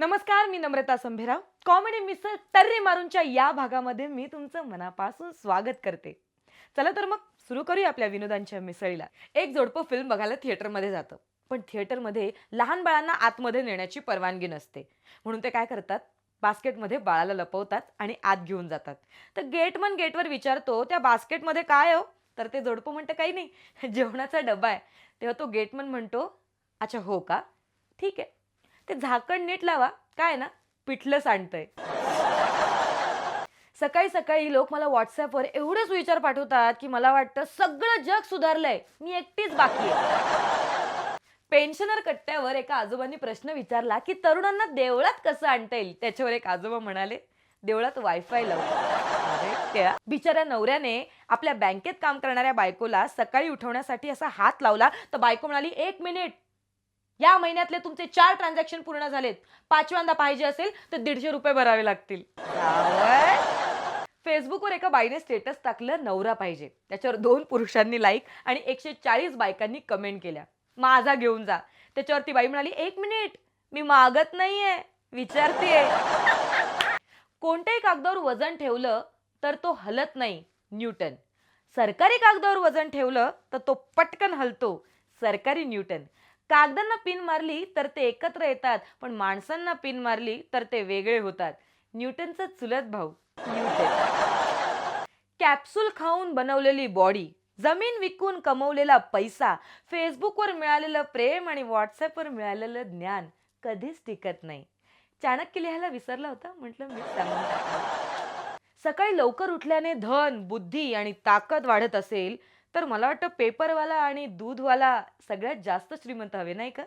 नमस्कार मी नम्रता संभेराव. कॉमेडी मिसळ टर्री मारूनच्या या भागामध्ये मी तुमचं मनापासून स्वागत करते. चला तर मग सुरू करूया आपल्या विनोदांच्या मिसळीला. एक जोडपं फिल्म बघायला थिएटरमध्ये जातं. पण थिएटरमध्ये लहान बाळांना आतमध्ये नेण्याची परवानगी नसते. म्हणून ते काय करतात? बास्केटमध्ये बाळाला लपवतात आणि आत घेऊन जातात. तर गेटमन गेटवर विचारतो त्या बास्केटमध्ये काय हो? तर ते जोडपं म्हणतं काही नाही. जेवणाचा डबा आहे. तेव्हा तो गेटमन म्हणतो अच्छा हो का? ठीक आहे. ते झाकण नीट लावा. काय ना? पिठलं सांडतंय सकाळी सकाळी लोक मला व्हॉट्सअपवर एवढेच विचार पाठवतात की मला वाटतं सगळं जग सुधारलंय. मी एकटीच बाकी आहे. पेन्शनर कट्ट्यावर एका आजोबांनी प्रश्न विचारला की तरुणांना देवळात कसं आणता येईल? त्याच्यावर एक आजोबा म्हणाले देवळात वायफाय लावू. बिचाऱ्या नवऱ्याने आपल्या बँकेत काम करणाऱ्या बायकोला सकाळी उठवण्यासाठी असा हात लावला तर बायको म्हणाली एक मिनिट या महिन्यातले तुमचे चार ट्रान्झॅक्शन पूर्ण झालेत. पाचव्यांदा पाहिजे असेल तर दीडशे रुपये भरावे लागतील. फेसबुकवर एका बाईने स्टेटस टाकलं नवरा पाहिजे. त्याच्यावर दोन पुरुषांनी लाईक आणि एकशे चाळीस बायकांनी कमेंट केल्या. माझा घेऊन जा. त्याच्यावर ती बाई म्हणाली एक मिनिट मी मागत नाहीये. विचारतेय. कोणत्याही कागदावर वजन ठेवलं तर तो हलत नाही न्यूटन. सरकारी कागदावर वजन ठेवलं तर तो पटकन हलतो सरकारी न्यूटन. कागदांना पिन मारली तर ते एकत्र येतात पण माणसांना पिन मारली तर ते वेगळे होतात. न्यूटनचा चुलत भाऊ. न्यूटन कॅप्सूल खाऊन बनवलेली बॉडी जमीन विकून कमवलेला पैसा फेसबुकवर मिळालेलं प्रेम आणि व्हॉट्सअपवर मिळालेलं ज्ञान कधीच टिकत नाही. चाणक्य लिहायला विसरला होता? म्हटलं मी सांगून सकाळी लवकर उठल्याने धन बुद्धी आणि ताकद वाढत असेल तर मला वाटतं पेपरवाला आणि दूधवाला सगळ्यात जास्त श्रीमंत हवे नाही का?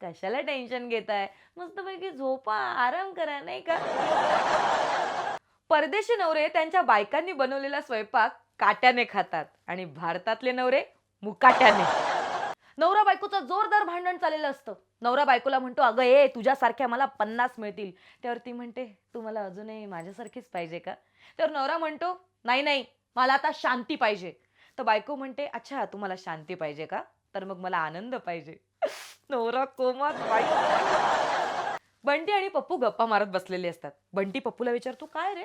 कशाला टेन्शन घेताय? मस्तपैकी झोपा आराम करा नाही का? परदेशी नवरे त्यांच्या बायकांनी बनवलेला स्वयंपाक काट्याने खातात आणि भारतातले नवरे मुकाट्याने. नवरा बायकोचं जोरदार भांडण चाललेलं असतं. नवरा बायकोला म्हणतो अगं ए तुझ्यासारख्या मला पन्नास मिळतील. त्यावर ती म्हणते तू मला अजूनही माझ्यासारखीच पाहिजे का? त्यावर नवरा म्हणतो नाही नाही मला आता शांती पाहिजे. तर बायको म्हणते अच्छा तुम्हाला शांती पाहिजे का? तर मग मला आनंद पाहिजे. नवरा कोमात बायको बंटी आणि पप्पू गप्पा मारत बसलेले असतात. बंटी पप्पूला विचारतो काय रे?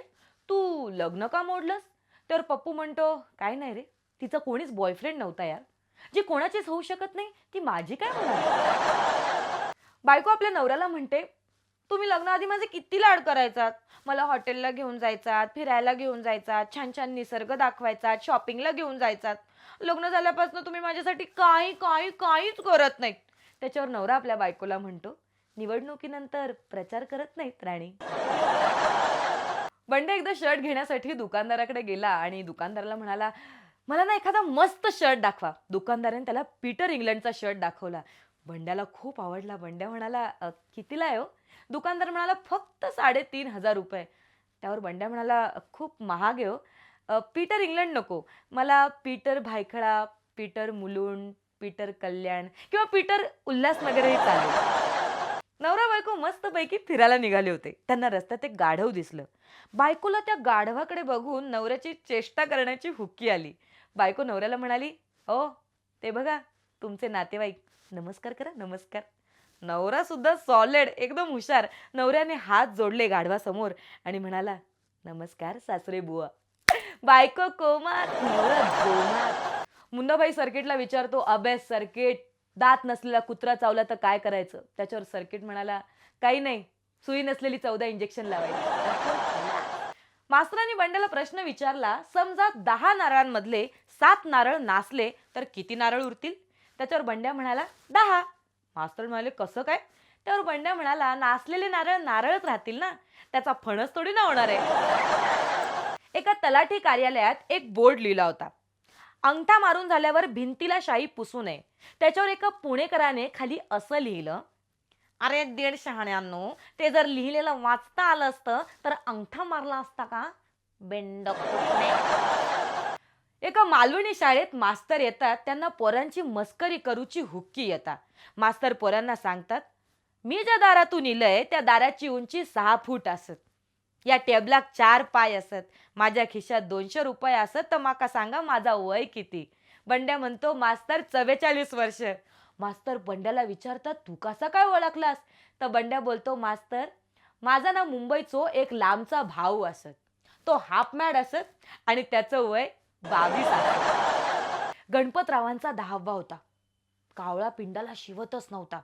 तू लग्न का मोडलंस? तर पप्पू म्हणतो काय नाही रे. तिचा कोणीच बॉयफ्रेंड नव्हता यार. जी कोणाचीच होऊ शकत नाही ती माझी काय होणार? बायको आपल्या नवऱ्याला म्हणते तुम्ही लग्नाआधी माझे किती लाड करायचात? मला हॉटेलला घेऊन जायचात फिरायला घेऊन जायचात छान छान निसर्ग दाखवायचा शॉपिंगला घेऊन जायचात. लग्न झाल्यापासून तुम्ही माझ्यासाठी काही काही काहीच करत नाहीत. त्याच्यावर नवरा आपल्या बायकोला म्हणतो निवडणुकीनंतर प्रचार करत नाहीत राणी. बंडे एकदा शर्ट घेण्यासाठी दुकानदाराकडे गेला आणि दुकानदाराला म्हणाला मला ना एखादा मस्त शर्ट दाखवा. दुकानदाराने त्याला पीटर इंग्लंडचा शर्ट दाखवला. बंड्याला खूप आवडला. बंड्या म्हणाला कितीला आहे हो? दुकानदार म्हणाला फक्त साडेतीन हजार रुपये. त्यावर बंड्या म्हणाला खूप महाग हो. पीटर इंग्लंड नको. मला Peter Byculla Peter Mulund Peter Kalyan किंवा पीटर उल्हासनगरही चालेल. नवरा बायको मस्तपैकी फिरायला निघाले होते. त्यांना रस्त्यात एक गाढव दिसलं. बायकोला त्या गाढवाकडे बघून नवऱ्याची चेष्टा करण्याची हुक्की आली. बायको नवऱ्याला म्हणाली ओ ते बघा तुमचे नातेवाईक. नमस्कार करा नमस्कार. नवरा सुद्धा सॉलिड एकदम हुशार. नवऱ्याने हात जोडले गाढवासमोर आणि म्हणाला नमस्कार सासरे बुवा. बायको कोमात नवरा जोमात. मुन्नाबाई सर्किटला विचारतो अभ्यास सर्किट दात नसलेला कुत्रा चावला तर काय करायचं? त्याच्यावर सर्किट म्हणाला काही नाही सुई नसलेली चौदा इंजेक्शन लावायची. मास्तरांनी बंड्याला प्रश्न विचारला समजा दहा नारळांमधले सात नारळ नासले तर किती नारळ उरतील? त्याच्यावर बंड्या म्हणाला दहा. मास्तर म्हणाले कसं काय? त्यावर बंड्या म्हणाला नाचलेले नारळ नारळच राहतील ना? त्याचा फणस थोडी ना होणार आहे. एका तलाठी कार्यालयात एक बोर्ड लिहिला होता. अंगठा मारून झाल्यावर भिंतीला शाई पुसू नये. त्याच्यावर एका पुणेकराने खाली असं लिहिलं अरे दीड शहाण्यांनो ते जर लिहिलेलं वाचता आलं असतं तर अंगठा मारला असता का? बेंड एका मालवणी शाळेत मास्तर येतात त्यांना पोरांची मस्करी करूची हुक्की येतात. मास्तर पोरांना सांगतात मी ज्या दारातून इलंय त्या दाराची उंची सहा फूट असत. या टेबलाक चार पाय असत. माझ्या खिशात दोनशे रुपये असत तर माका सांगा माझा वय किती? बंड्या म्हणतो मास्तर चव्वेचाळीस वर्ष. मास्तर बंड्याला विचारतात तू कसा काय ओळखलास? तर बंड्या बोलतो मास्तर माझा ना मुंबईचो एक लांबचा भाऊ असत. तो हाफ मॅड असत आणि त्याचं वय बावीस असत गणपतरावांचा दहावा होता. कावळा पिंडाला शिवतच नव्हता.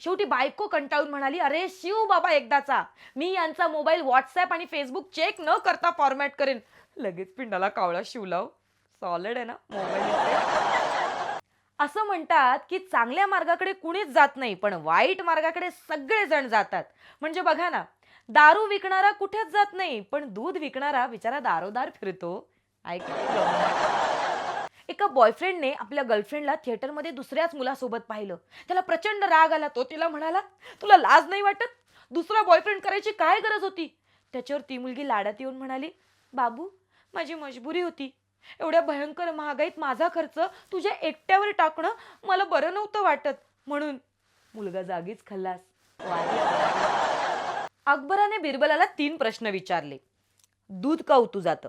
शेवटी बायको कंटाळून म्हणाली अरे शिव बाबा एकदाचा. मी यांचा मोबाईल व्हॉट्सअप आणि फेसबुक चेक न करता फॉर्मॅट करेन. लगेच पिंडाला कावळा शिवलाव सॉलिड हो. आहे ना मोबाईल असं म्हणतात की चांगल्या मार्गाकडे कुणीच जात नाही पण वाईट मार्गाकडे सगळे जण जातात. म्हणजे बघा ना दारू विकणारा कुठेच जात नाही पण दूध विकणारा बिचारा दारोदार फिरतो. ऐक एका बॉयफ्रेंडने आपल्या गर्लफ्रेंडला थिएटरमध्ये दुसऱ्याच मुलासोबत पाहिलं. त्याला प्रचंड राग आला. तो तिला म्हणाला तुला लाज नाही वाटत? दुसरा बॉयफ्रेंड करायची काय गरज होती? त्याच्यावर ती मुलगी लाडात येऊन म्हणाली बाबू माझी मजबुरी होती. एवढ्या भयंकर महागाईत माझा खर्च तुझ्या एकट्यावर टाकणं मला बरं नव्हतं वाटत. म्हणून मुलगा जागीच खल्लास. अकबराने बिरबलाला तीन प्रश्न विचारले. दूध का उतू जातं?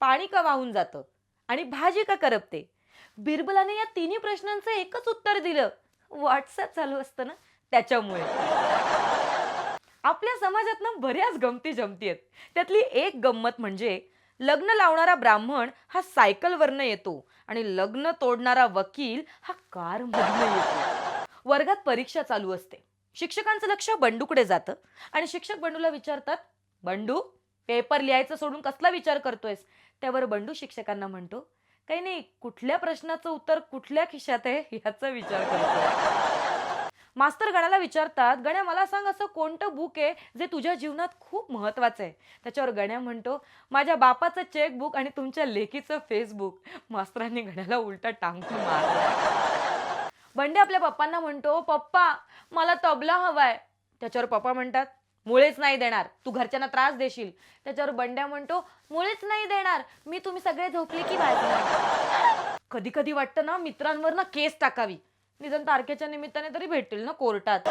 पाणी का वाहून जातं? आणि भाजी का करपते? बिरबलाने या तिन्ही प्रश्नांचं एकच उत्तर दिलं. व्हॉट्सअप चालू असतं ना? त्याच्यामुळे. आपल्या समाजात ना बऱ्याच गमती जमती आहेत. त्यातली एक गंमत म्हणजे लग्न लावणारा ब्राह्मण हा सायकलवरनं येतो आणि लग्न तोडणारा वकील हा कारमधनं येतो. वर्गात परीक्षा चालू असते. शिक्षकांचं लक्ष बंडूकडे जातं आणि शिक्षक बंडूला विचारतात बंडू पेपर लिहायचं सोडून कसला विचार करतोयस? त्यावर बंडू शिक्षकांना म्हणतो काही नाही कुठल्या प्रश्नाचं उत्तर कुठल्या खिशात आहे याचा विचार करतो. मास्तर गण्याला विचारतात गण्या मला सांग असं कोणतं बुक आहे जे तुझ्या जीवनात खूप महत्वाचं आहे? त्याच्यावर गण्या म्हणतो माझ्या बापाचं चेकबुक आणि तुमच्या लेकीचं फेसबुक मास्तरांनी गण्याला उलटा टांगून मारला. बंडे आपल्या पप्पांना म्हणतो पप्पा मला तबला हवाय. त्याच्यावर पप्पा म्हणतात मुळेच नाही देणार. तू घरच्यांना त्रास देशील. त्याच्यावर बंड्या म्हणतो मुळेच नाही देणार. मी तुम्ही सगळे झोपले की वाजले कधी कधी वाटतं ना मित्रांवर ना केस टाकावी. निदान तारखेच्या निमित्ताने तरी भेटेल ना कोर्टात.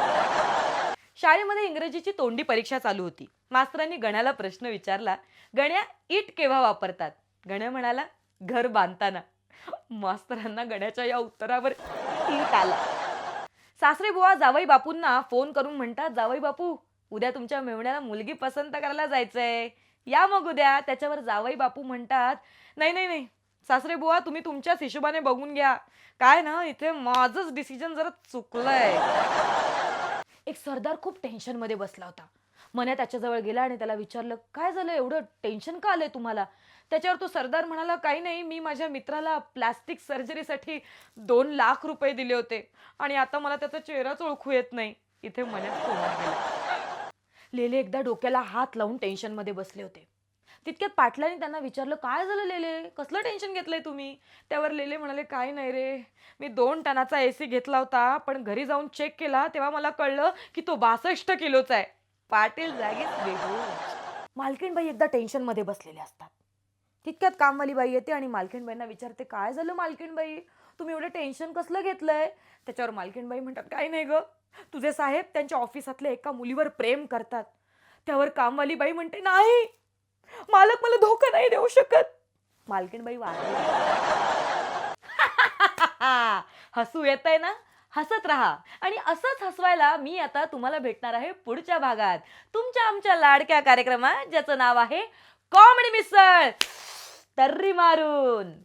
शाळेमध्ये इंग्रजीची तोंडी परीक्षा चालू होती. मास्तरांनी गण्याला प्रश्न विचारला गण्या इट केव्हा वापरतात? गण्या म्हणाला घर बांधताना. मास्तरांना गण्याच्या या उत्तरावर इट आला सासरे बुवा जावई बापूंना फोन करून म्हणतात जावई बापू उद्या तुमच्या मेवण्याला मुलगी पसंत करायला जायचंय. या मग उद्या. त्याच्यावर जावई बापू म्हणतात नाही नाही नाही. सासरे बुवा तुम्ही तुमच्याच हिशोबाने बघून घ्या. काय ना इथे माझंच डिसिजन जरा चुकलंय. एक सरदार खूप टेन्शनमध्ये बसला होता. मन्या त्याच्याजवळ गेला आणि त्याला विचारलं काय झालं? एवढं टेन्शन का आलंय तुम्हाला? त्याच्यावर तो सरदार म्हणाला काही नाही मी माझ्या मित्राला प्लास्टिक सर्जरीसाठी दोन लाख रुपये दिले होते. आणि आता मला त्याचा चेहराच ओळखू येत नाही. इथे मन्याच कोमात गेला. लेले एकदा डोक्याला हात लावून टेन्शनमध्ये बसले होते. तितक्यात पाटलाने त्यांना विचारलं काय झालं लेले? कसलं टेन्शन घेतलंय तुम्ही? त्यावर लेले म्हणाले काय नाही रे. मी दोन टनाचा ए सी घेतला होता पण घरी जाऊन चेक केला तेव्हा मला कळलं की तो बासष्ट किलोचा आहे. पाटील जागीच मालकीणबाई एकदा टेन्शनमध्ये बसलेले असतात. तितक्यात कामवाली बाई येते आणि मालकीणबाईंना विचारते काय झालं मालकीणबाई? तुम्ही एवढं टेन्शन कसलं घेतलंय? त्याच्यावर मालकीणबाई म्हणतात काय नाही गं. तुझे साहेब त्यांच्या ऑफिसातल्या एका मुलीवर प्रेम करतात. त्यावर कामवाली बाई म्हणते नाही मालक मला धोका नाही देऊ शकत. मालकीणबाई वाढली. हसू येत आहे ना? हसत राहा. आणि असंच हसवायला मी आता तुम्हाला भेटणार आहे पुढच्या भागात. तुमच्या आमच्या लाडक्या कार्यक्रमात ज्याचं नाव आहे कॉमेडी मिसळ. तर्री मारून.